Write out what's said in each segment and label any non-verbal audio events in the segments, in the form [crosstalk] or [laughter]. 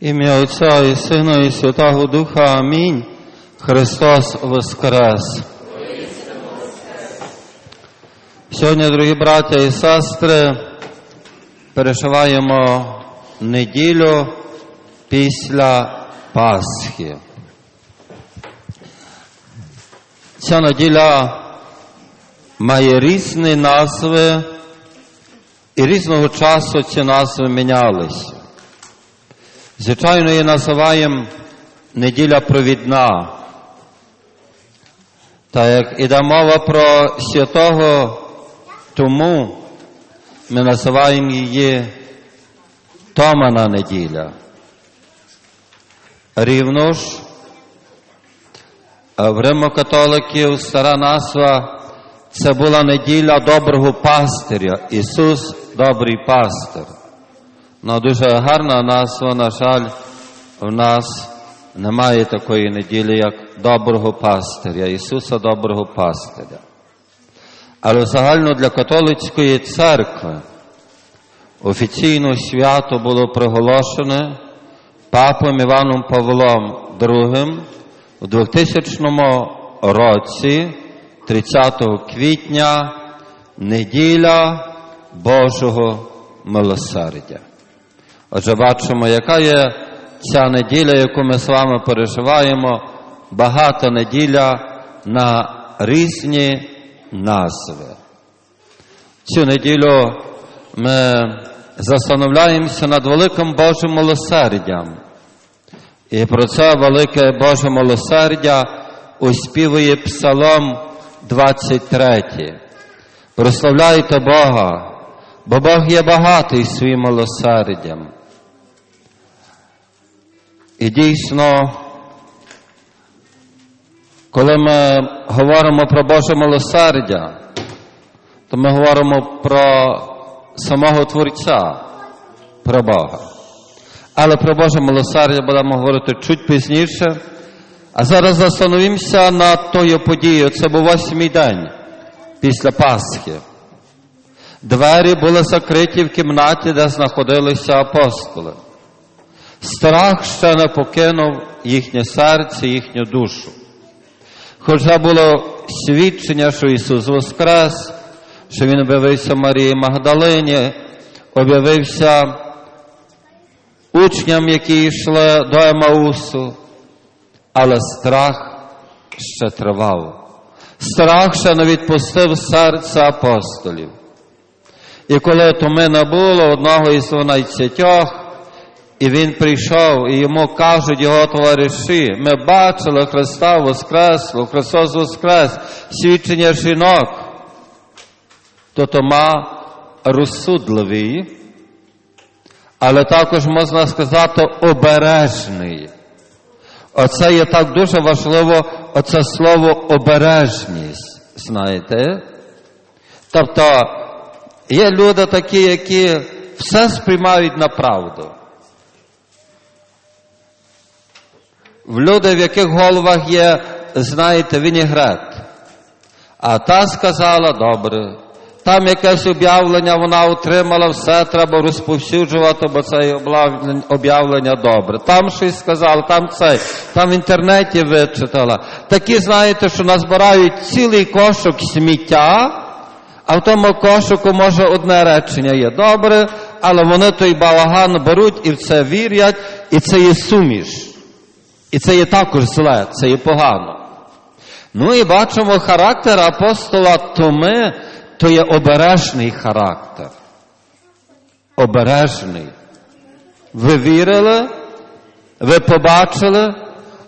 Ім'я Отця і Сина, і Святого Духа. Амінь. Христос Воскрес. Сьогодні, дорогі браття і сестри, переживаємо неділю після Пасхи. Ця неділя має різні назви, і різного часу ці назви мінялися. Звичайно, її називаємо неділя провідна. Та як іде мова про святого тому, ми називаємо її Томана неділя. Рівно ж, в римокатоликів стара назва це була неділя доброго пастиря. Ісус добрий пастир. Ну, дуже гарна назва, на жаль, в нас немає такої неділі, як доброго пастиря, Ісуса доброго пастиря. Але загально для католицької церкви офіційно свято було проголошене папом Іваном Павлом II у 2000 році, 30 квітня, неділя Божого милосердя. Отже, бачимо, яка є ця неділя, яку ми з вами переживаємо, багата неділя на різні назви. Цю неділю ми застановляємося над великим Божим милосердям. І про це велике Боже милосердя успівує Псалом 23. Прославляйте Бога, бо Бог є багатий своїм милосердям. І дійсно, коли ми говоримо про Боже милосердя, то ми говоримо про самого Творця, про Бога. Але про Боже милосердя будемо говорити чуть пізніше. А зараз застановимося на тою подією. Це був восьмий день після Пасхи. Двері були закриті в кімнаті, де знаходилися апостоли. Страх ще не покинув їхнє серце, їхню душу. Хоча було свідчення, що Ісус Воскрес, що Він об'явився Марії Магдалині, об'явився учням, які йшли до Емаусу, але страх ще тривав. Страх ще не відпустив серце апостолів. І коли томи не було одного із дванадцятьох, і він прийшов, і йому кажуть його товариші, ми бачили Христа Воскресло, Христос Воскрес, свідчення жінок, то Тома розсудливий, але також можна сказати обережний. Оце є так дуже важливо, оце слово обережність, знаєте? Тобто є люди такі, які все сприймають на правду. В люди, в яких головах є, знаєте, вінігрет. А та сказала, добре, там якесь об'явлення вона отримала, все треба розповсюджувати, бо це об'явлення добре. Там щось сказала, там це, там в інтернеті вичитала. Такі, знаєте, що назбирають цілий кошик сміття, а в тому кошику може одне речення є добре, але вони той балаган беруть і в це вірять, і це є суміш. І це є також зле, це є погано. Ну і бачимо характер апостола Томи, то є обережний характер. Обережний. Ви вірили, ви побачили,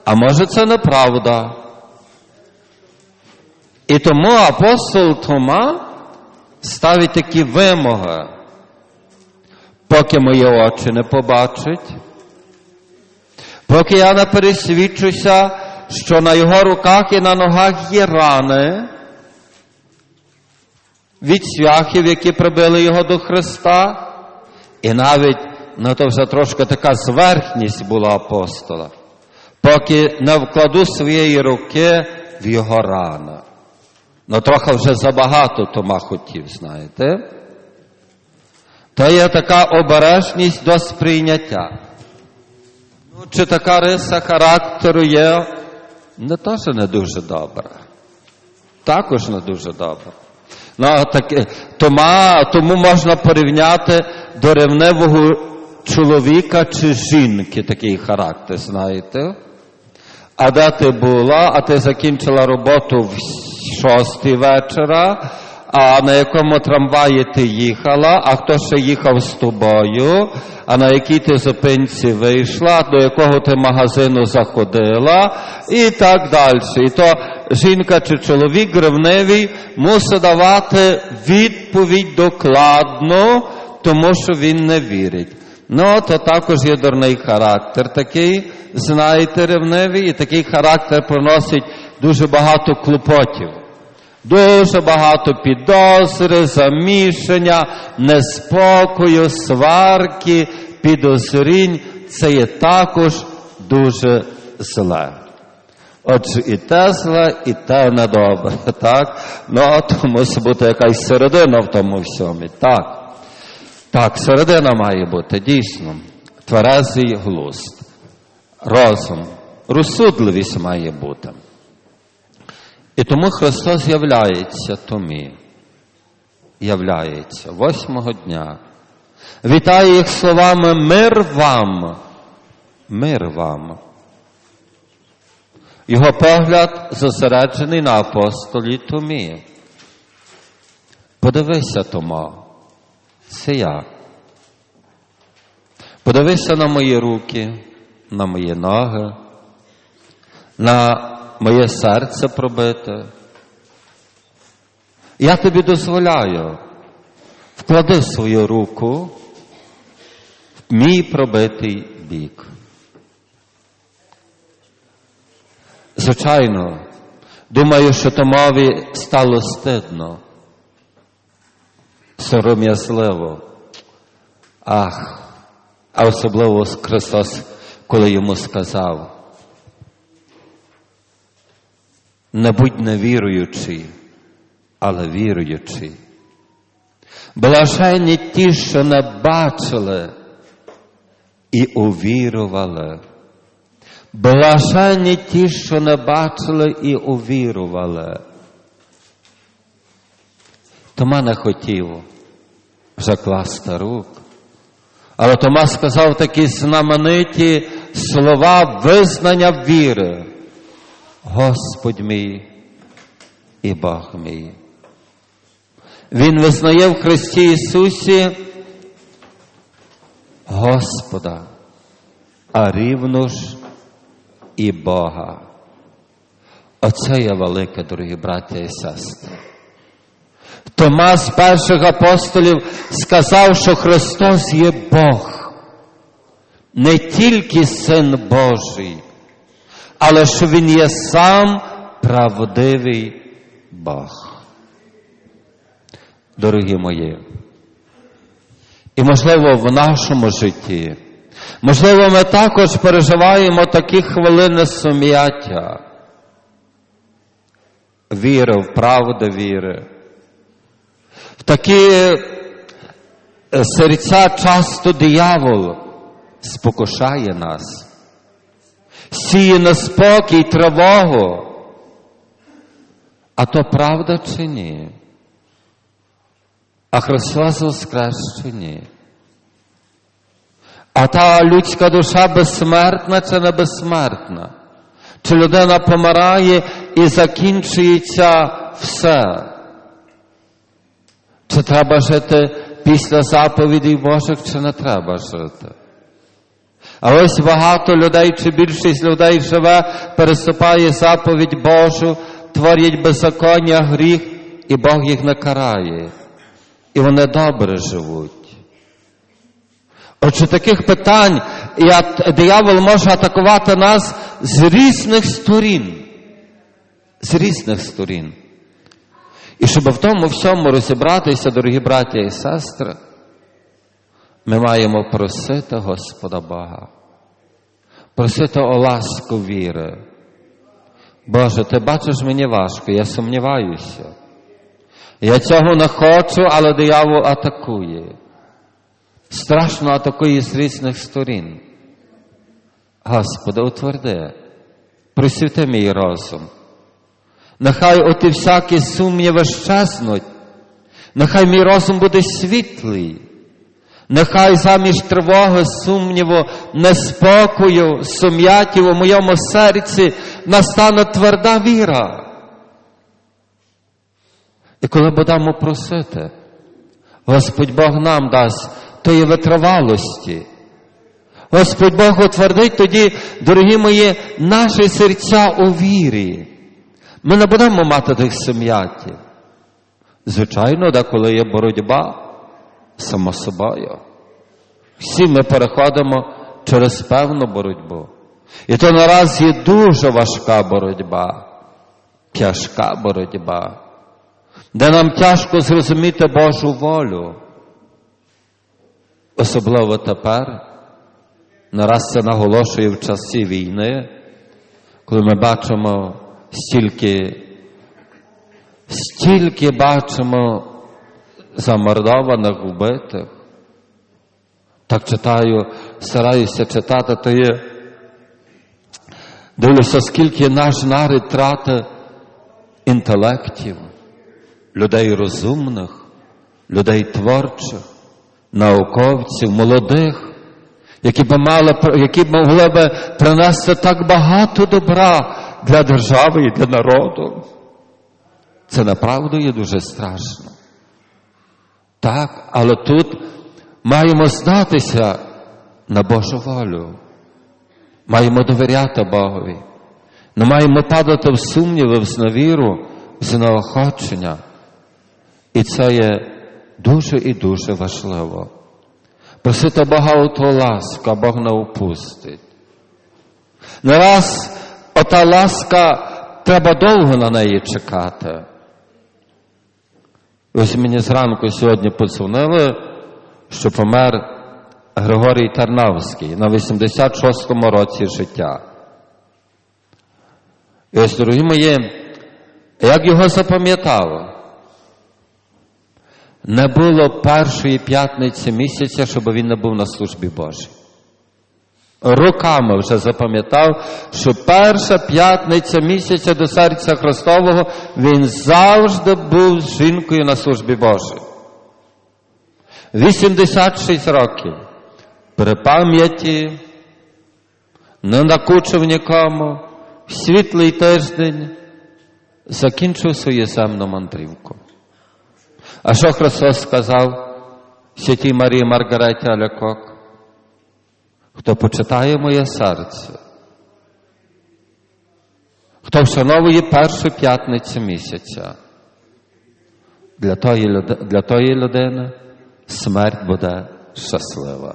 а може це неправда. І тому апостол Тома ставить такі вимоги, поки мої очі не побачать, поки я не пересвідчуся, що на його руках і на ногах є рани від свяхів, які прибили його до Христа, і навіть ну то вже трошки така зверхність була апостола, поки не вкладу своєї руки в його рани. Ну, трохи вже забагато Тома хотів, знаєте. То є така обережність до сприйняття. Ну, чи така риса характеру є не то, що не дуже добра. Також не дуже добра. Ну, а таке, тома, тому можна порівняти до ревнивого чоловіка чи жінки такий характер, знаєте? А де ти була, а ти закінчила роботу в шостій вечора, а на якому трамваї ти їхала, а хто ще їхав з тобою, а на якій ти зупинці вийшла, до якого ти магазину заходила, і так далі. І то жінка чи чоловік ревнивий мусить давати відповідь докладно, тому що він не вірить. Ну, то також є дурний характер такий, знаєте, ревнивий, і такий характер приносить дуже багато клопотів. Дуже багато підозри, замішання, неспокою, сварки, підозрінь. Це є також дуже зле. Отже, і те зле, і те недобре, [laughs] так? Ну, то мусить бути якась середина в тому всьому, так. Так, середина має бути дійсно. Тверезий глузд, розум, розсудливість має бути. І тому Христос являється Томі. Являється восьмого дня. Вітає їх словами мир вам. Мир вам. Його погляд зосереджений на апостолі Томі. Подивися, Тома, це я. Подивися на мої руки, на мої ноги, на моє серце пробите. Я тобі дозволяю, вклади свою руку в мій пробитий бік. Звичайно, думаю, що Томові стало стидно, сором'язливо. Ах, а особливо Христос, коли йому сказав, не будь невіруючий, але віруючий. Блаженні ті, що не бачили і увірували. Блаженні ті, що не бачили і увірували. Тома не хотів вже класти рук. Але Тома сказав такі знамениті слова визнання віри. Господь мій і Бог мій. Він визнає в Христі Ісусі Господа, а рівно ж і Бога. Оце є велике, дорогі браття і сестри. Тома з перших апостолів сказав, що Христос є Бог, не тільки Син Божий, але що Він є сам правдивий Бог. Дорогі мої, і можливо в нашому житті, можливо, ми також переживаємо такі хвилини сум'яття, віри, в правду віри. В такі серця часто диявол спокушає нас, сіє на спокій, тривогу. А то правда чи ні? А Христос воскрес чи ні? А та людська душа безсмертна чи не безсмертна? Чи людина помирає і закінчується все? Чи треба жити після заповідей Божих, чи не треба жити? А ось багато людей, чи більшість людей живе, переступає заповідь Божу, творять беззаконня, гріх, і Бог їх не карає. І вони добре живуть. Отже, таких питань диявол може атакувати нас з різних сторін. З різних сторін. І щоб в тому всьому розібратися, дорогі браття і сестри, ми маємо просити Господа Бога, просити о ласку віри. Боже, ти бачиш мені важко, я сумніваюся. Я цього не хочу, але диявол атакує. Страшно атакує з різних сторін. Господи, утверди, присвяти мій розум. Нехай оті всякі сумніви щезнуть, нехай мій розум буде світлий, нехай замість тривоги, сумніву, неспокою, сум'ятів у моєму серці настане тверда віра. І коли будемо просити, Господь Бог нам дасть тої витривалості. Господь Бог утвердить тоді, дорогі мої, наші серця у вірі. Ми не будемо мати тих сум'ятів. Звичайно, деколи є боротьба само собою. Всі ми переходимо через певну боротьбу. І то нараз є дуже важка боротьба, тяжка боротьба, де нам тяжко зрозуміти Божу волю. Особливо тепер, нараз це наголошує в часі війни, коли ми бачимо стільки, стільки бачимо замордованих, вбитих. Так читаю, стараюся читати, то є. Дивлюся, скільки наш народ трати інтелектів, людей розумних, людей творчих, науковців, молодих, які б мали, які б могли б принести так багато добра для держави і для народу. Це направду є дуже страшно. Так, але тут маємо знатися на Божу волю. Маємо довіряти Богові. Не маємо падати в сумніви, в зневіру, в знеохочення. І це є дуже і дуже важливо. Просити Бога у ту ласку, Бог не упустить. Не раз ота ласка, треба довго на неї чекати. Ось мені зранку сьогодні подзвонили, що помер Григорій Тарнавський на 86-му році життя. І ось, дорогі мої, як його запам'ятало, не було першої п'ятниці місяця, щоб він не був на службі Божій. Роками вже запам'ятав, що перша п'ятниця місяця до серця Христового він завжди був жінкою на службі Божій. 86 років при пам'яті, не накучив нікому, світлий тиждень закінчив свою земну мандрівку. А що Христос сказав святій Марії Маргареті Алякок? Хто почитає моє серце, хто вшановує першу п'ятницю місяця, для тої, для тої людини смерть буде щаслива.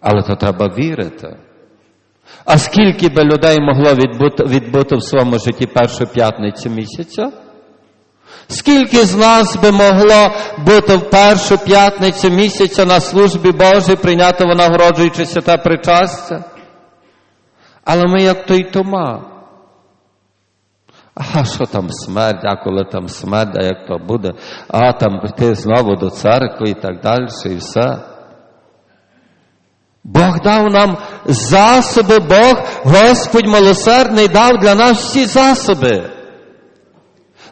Але то треба вірити. А скільки би людей могло відбути, відбути в своєму житті першу п'ятницю місяця? Скільки з нас би могло бути в першу п'ятницю місяця на службі Божій, прийняти винагороджуючи святе причастя? Але ми як той Тома. А що там смерть, а коли там смерть, а як то буде, а там прийти знову до церкви і так далі, і все. Бог дав нам засоби, Бог, Господь милосердний, дав для нас всі засоби.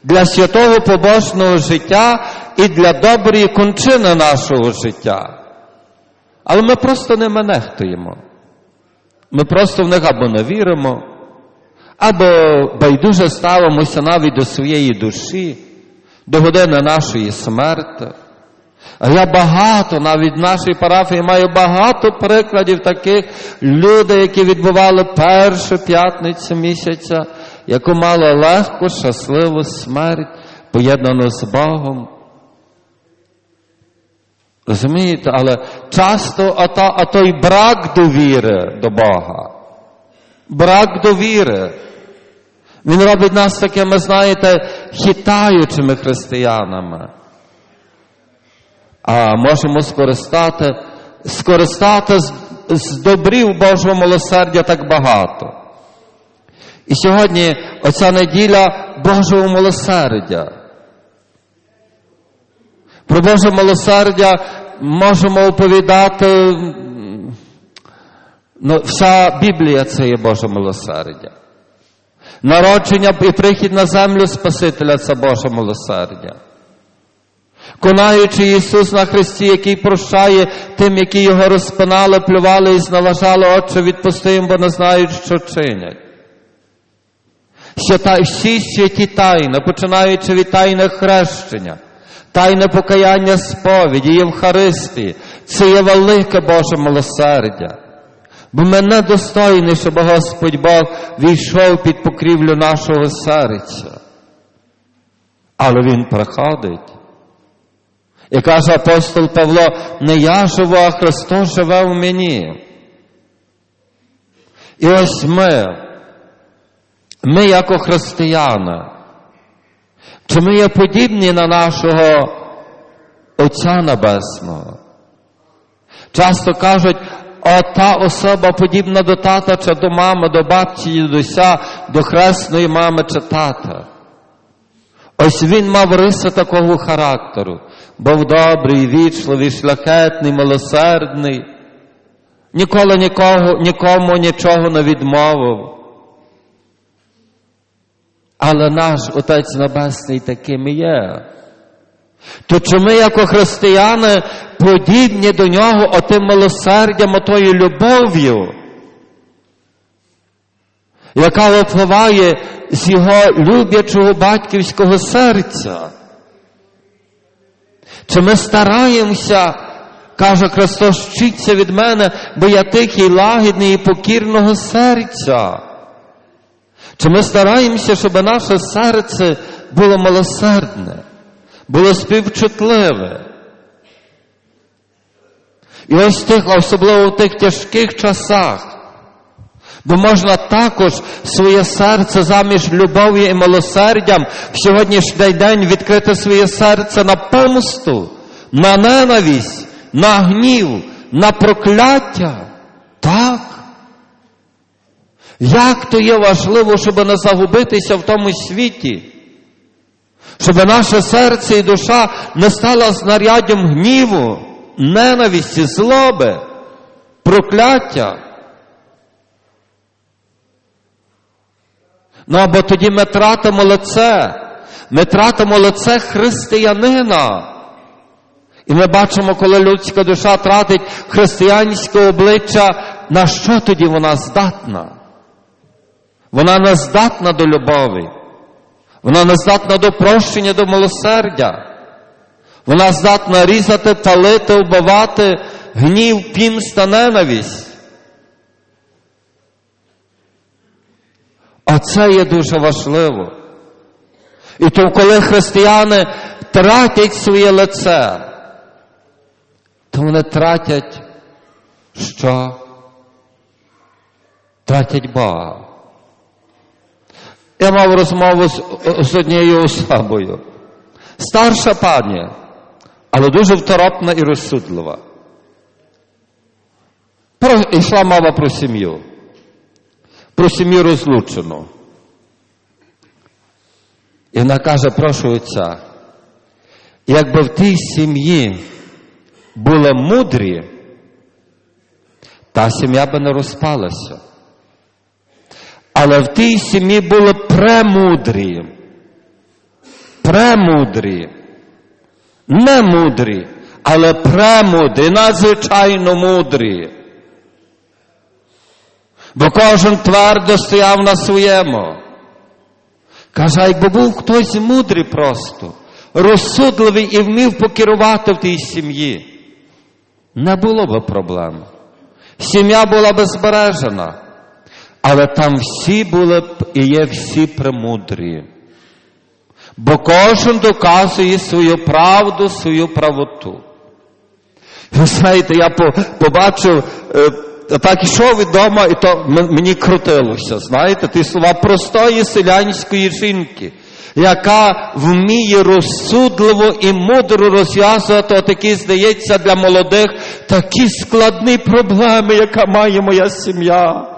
Для святого побожного життя і для доброї кончини нашого життя. Але ми просто ними нехтуємо. Ми просто в них або не віримо, або байдуже ставимося навіть до своєї душі, до години нашої смерти. А я багато, навіть в нашій парафії маю багато прикладів таких людей, які відбували першу п'ятницю місяця, яку мали легку, щасливу смерть, поєднану з Богом. Розумієте, але часто ота, а той брак довіри до Бога, брак довіри. Він робить нас такими, знаєте, хитаючими християнами. А можемо скористати, скористати з, з добрів Божого милосердя так багато. І сьогодні оця неділя Божого милосердя. Про Боже милосердя можемо оповідати Ну, вся Біблія це є Боже милосердя. Народження і прихід на землю Спасителя це Боже милосердя. Конаючи Ісус на Христі, який прощає тим, які його розпинали, плювали і зневажали, Отче, відпусти їм, бо не знають, що чинять. Всі святі тайни, починаючи від тайни хрещення, тайне покаяння сповіді, Євхаристії, це є велике Боже милосердя. Бо ми недостойні, щоб Господь Бог війшов під покрівлю нашого серця. Але Він приходить. І каже апостол Павло, не я живу, а Христос живе в мені. І ось ми, ми, як християни, чи ми є подібні на нашого Отця Небесного? Часто кажуть, а та особа подібна до тата чи до мами, до бабці, дідуся, до хресної мами чи тата. Ось він мав риси такого характеру, був добрий, вічливий, шляхетний, милосердний, ніколи нікого, нікому нічого не відмовив. Але наш Отець Небесний таким і є. То чи ми, як християни, подібні до нього отим милосердям, отою любов'ю, яка випливає з його люблячого батьківського серця? Чи ми стараємося, каже Христос, вчиться від мене, бо я тихий, лагідний і покірного серця? Чи ми стараємося, щоб наше серце було милосердне? було співчутливе. І ось тих, особливо в тих тяжких часах, бо можна також своє серце заміж любов'ю і милосердям в сьогоднішній день відкрити своє серце на помсту, на ненависть, на гнів, на прокляття. Так. Як то є важливо, щоб не загубитися в тому світі? щоб наше серце і душа не стала знаряддям гніву, ненависті, злоби, прокляття. Ну або тоді ми тратимо лице, ми тратимо лице християнина. І ми бачимо, коли людська душа тратить християнське обличчя, на що тоді вона здатна? Вона не здатна до любові. Вона не здатна до прощення, до милосердя. Вона здатна різати, палити, вбивати, гнів, пімста, ненависть. А це є дуже важливо. І то, коли християни тратять своє лице, то вони тратять що? Тратять Бога. Я мав розмову з, з однією особою. Старша пані, але дуже второпна і розсудлива. Про, йшла мова про сім'ю, про сім'ю розлучену. І вона каже, прошу отця, якби в тій сім'ї були мудрі, та сім'я би не розпалася. Але в тій сім'ї були премудрі, премудрі, не мудрі, але премудрі, надзвичайно мудрі. Бо кожен твердо стояв на своєму. Каже, якби був хтось мудрий просто, розсудливий і вмів покерувати в тій сім'ї, не було би проблем. Сім'я була би збережена. Але там всі були б і є всі премудрі. Бо кожен доказує свою правду, свою правоту. Ви знаєте, я побачив, е, так ішов від дома, і то мені крутилося, знаєте, ті слова простої селянської жінки, яка вміє розсудливо і мудро розв'язувати отакі, здається, для молодих такі складні проблеми, яка має моя сім'я.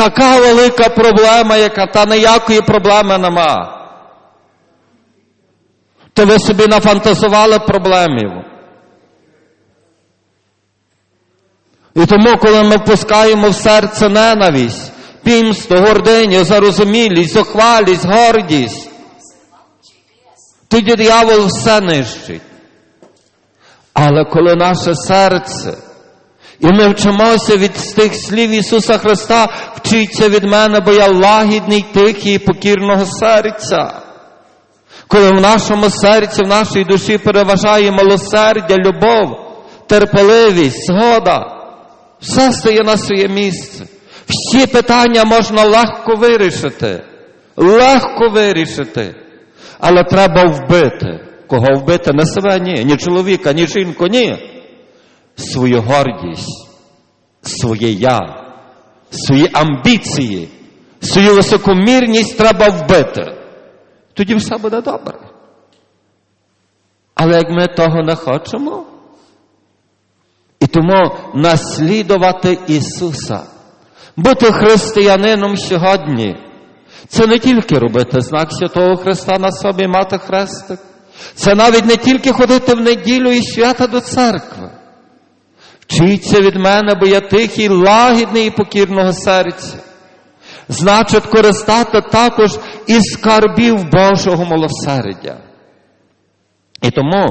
Така велика проблема, яка та ніякої проблеми нема. То ви собі нафантазували проблемів. І тому, коли ми впускаємо в серце ненависть, пімсту, гординю, зарозумілість, зухвалість, гордість, тоді диявол все нищить. Але коли наше серце, і ми вчимося від тих слів Ісуса Христа, вчиться від мене, бо я лагідний, тихий і покірного серця. Коли в нашому серці, в нашій душі переважає милосердя, любов, терпеливість, згода, все стає на своє місце. Всі питання можна легко вирішити. Легко вирішити. Але треба вбити. Кого вбити? Не себе, ні, ні чоловіка, ні жінку, ні. Свою гордість, своє я, свої амбіції, свою високомірність треба вбити. Тоді все буде добре. Але як ми того не хочемо, і тому наслідувати Ісуса, бути християнином сьогодні, це не тільки робити знак Святого Христа на собі, мати хрестик. Це навіть не тільки ходити в неділю і свята до церкви. Вчіться від мене, бо я тихий, лагідний і покірного серця. Значить, користати також і скарбів Божого милосердя. І тому,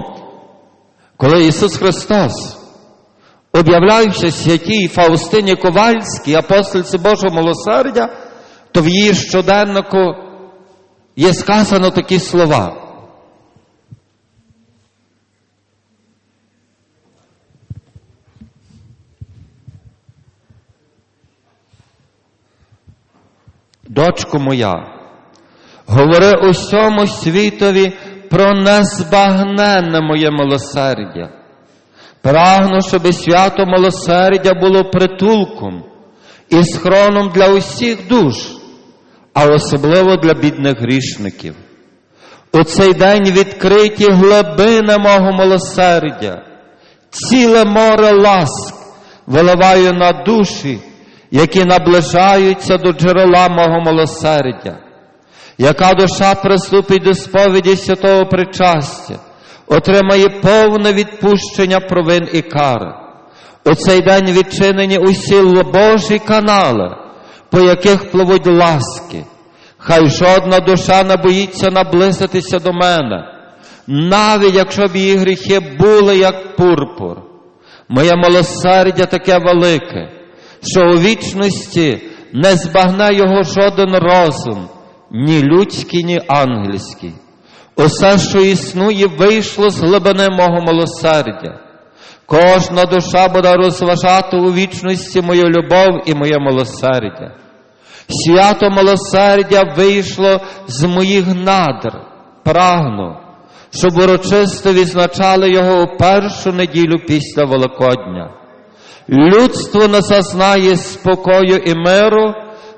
коли Ісус Христос, об'являючи святій Фаустині Ковальській, апостольці Божого милосердя, то в її щоденнику є сказано такі слова. Дочко моя, говори усьому світові про незбагненне моє милосердя. Прагну, щоб свято милосердя було притулком і схроном для усіх душ, а особливо для бідних грішників. У цей день відкриті глибини мого милосердя, ціле море ласк виливаю на душі, які наближаються до джерела мого милосердя. Яка душа приступить до сповіді святого причастя, отримає повне відпущення провин і кар. У цей день відчинені усі Божі канали, по яких пливуть ласки. Хай жодна душа не боїться наблизитися до мене, навіть якщо б її гріхи були як пурпур. Моє милосердя таке велике, що у вічності не збагне його жоден розум, ні людський, ні ангельський. Усе, що існує, вийшло з глибини мого милосердя. Кожна душа буде розважати у вічності мою любов і моє милосердя. Свято милосердя вийшло з моїх надр, прагну, щоб урочисто відзначали його у першу неділю після Великодня. Людство не зазнає спокою і миру,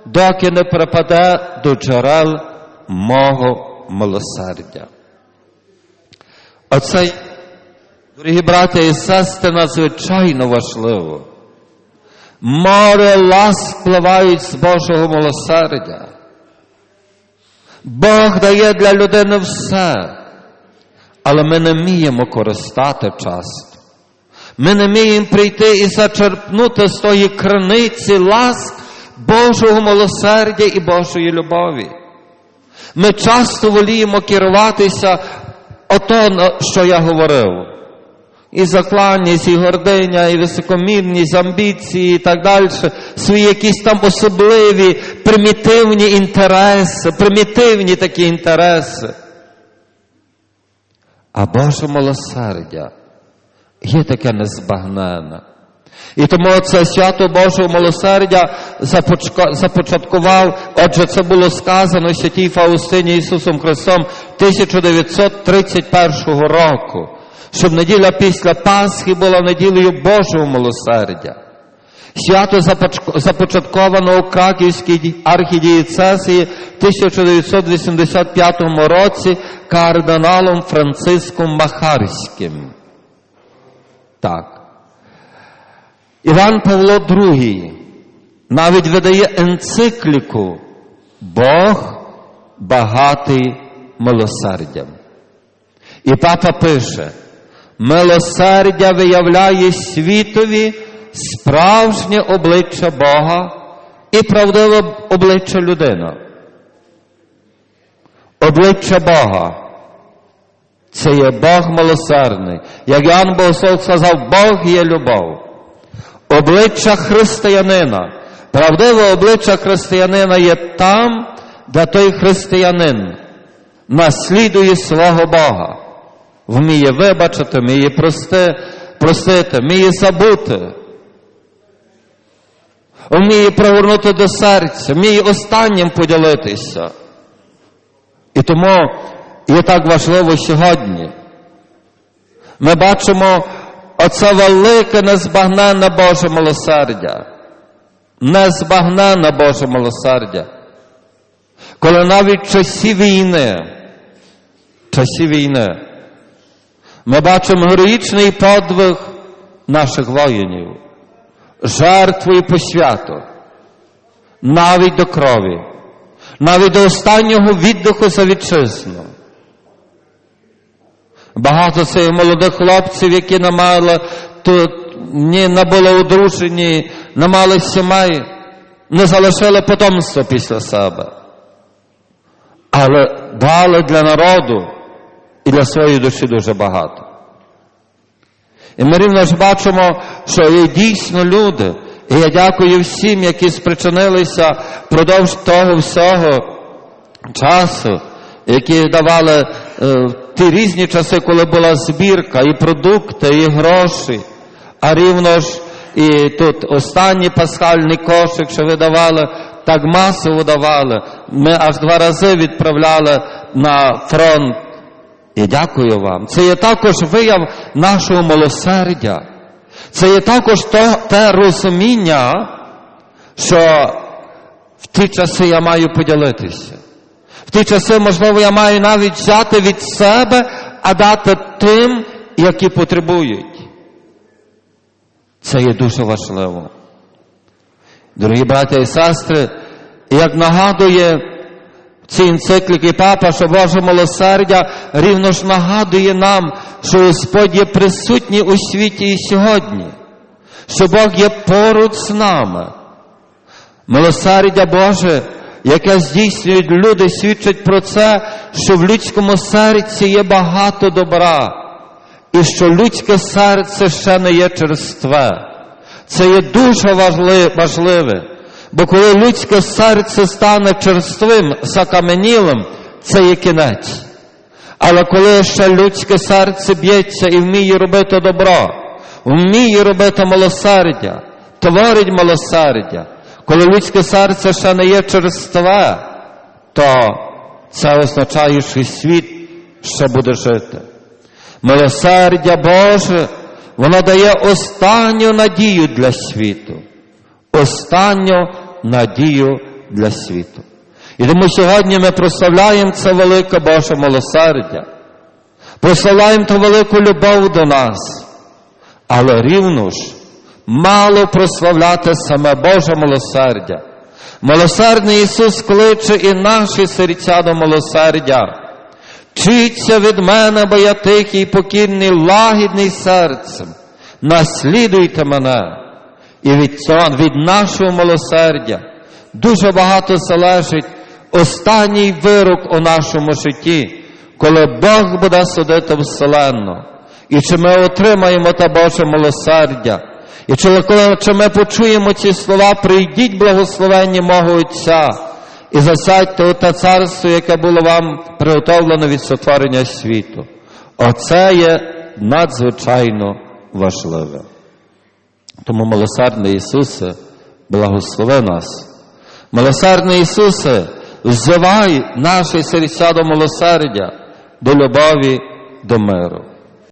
доки не припаде до джерел мого милосердя. Оце, дорогі браття і сестри, надзвичайно важливо. Море ласк пливають з Божого милосердя. Бог дає для людини все, але ми не вміємо користати часто. Ми не вміємо прийти і зачерпнути з тої криниці ласк Божого милосердя і Божої любові. Ми часто воліємо керуватися ото, що я говорив. І закланність, і гординя, і високомірність, амбіції, і так далі, свої якісь там особливі примітивні інтереси, примітивні такі інтереси. А Боже милосердя є таке незбагнене. І тому це свято Божого милосердя започаткував, отже, це було сказано святій Фаустині Ісусом Христом 1931 року, щоб неділя після Пасхи була неділею Божого милосердя. Свято започатковано у Краківській архідієцесії в 1985 році кардиналом Франциском Махарським. Так. Іван Павло II навіть видає енцикліку Бог багатий милосердям. І папа пише, милосердя виявляє світові справжнє обличчя Бога і правдиве обличчя людина. Обличчя Бога. Це є Бог милосердний. Як Іоанн Богослов сказав, Бог є любов. Обличчя християнина. Правдиве обличчя християнина є там, де той християнин наслідує свого Бога. Вміє вибачити, вміє прости, простити, вміє забути. Вміє пригорнути до серця, вміє останнім поділитися. І тому є так важливо сьогодні. Ми бачимо оце велике незбагненне Боже милосердя. Незбагненне Боже милосердя. Коли навіть в часі війни, в часі війни, ми бачимо героїчний подвиг наших воїнів, жертву і посвяту, навіть до крові, навіть до останнього віддиху за вітчизну. Багато цих молодих хлопців, які не мали тут, ні не були одружені, не мали сімей, не залишили потомство після себе, але дали для народу і для своєї душі дуже багато. І ми рівно ж бачимо, що є дійсно люди. І я дякую всім, які спричинилися впродовж того всього часу, які давали ті різні часи, коли була збірка, і продукти, і гроші, а рівно ж і тут останній пасхальний кошик, що видавали, так масово давали. Ми аж два рази відправляли на фронт. І дякую вам. Це є також вияв нашого милосердя. Це є також то, те розуміння, що в ті часи я маю поділитися. Ті часи, можливо, я маю навіть взяти від себе, а дати тим, які потребують. Це є дуже важливо. Дорогі браття і сестри, як нагадує ці енцикліки папа, що Боже милосердя рівно ж нагадує нам, що Господь є присутній у світі і сьогодні, що Бог є поруч з нами. Милосердя Боже, яке здійснюють люди, свідчить про це, що в людському серці є багато добра, і що людське серце ще не є черстве. Це є дуже важливе. Бо коли людське серце стане черствим, закаменілим, це є кінець. Але коли ще людське серце б'ється і вміє робити добро, вміє робити милосердя, творить милосердя, коли людське серце ще не є черстве, то це означає, що світ ще буде жити. Милосердя Боже, воно дає останню надію для світу. Останню надію для світу. І тому сьогодні ми прославляємо це велике Боже милосердя, прославляємо ту велику любов до нас, але рівно ж мало прославляти саме Боже милосердя. Милосердний Ісус кличе і наші серця до милосердя. Вчіться від мене, бо я тихий, покірний, лагідний серцем. Наслідуйте мене. І від цього, від нашого милосердя дуже багато залежить останній вирок у нашому житті, коли Бог буде судити вселенну. І чи ми отримаємо те Боже милосердя, і коли, ми почуємо ці слова, прийдіть благословенні мого Отця, і засядьте у царство, яке було вам приготовлено від сотворення світу. Оце є надзвичайно важливе. Тому милосердний Ісусе, благослови нас. Милосердний Ісусе, взивай наші серця до милосердя, до любові, до миру.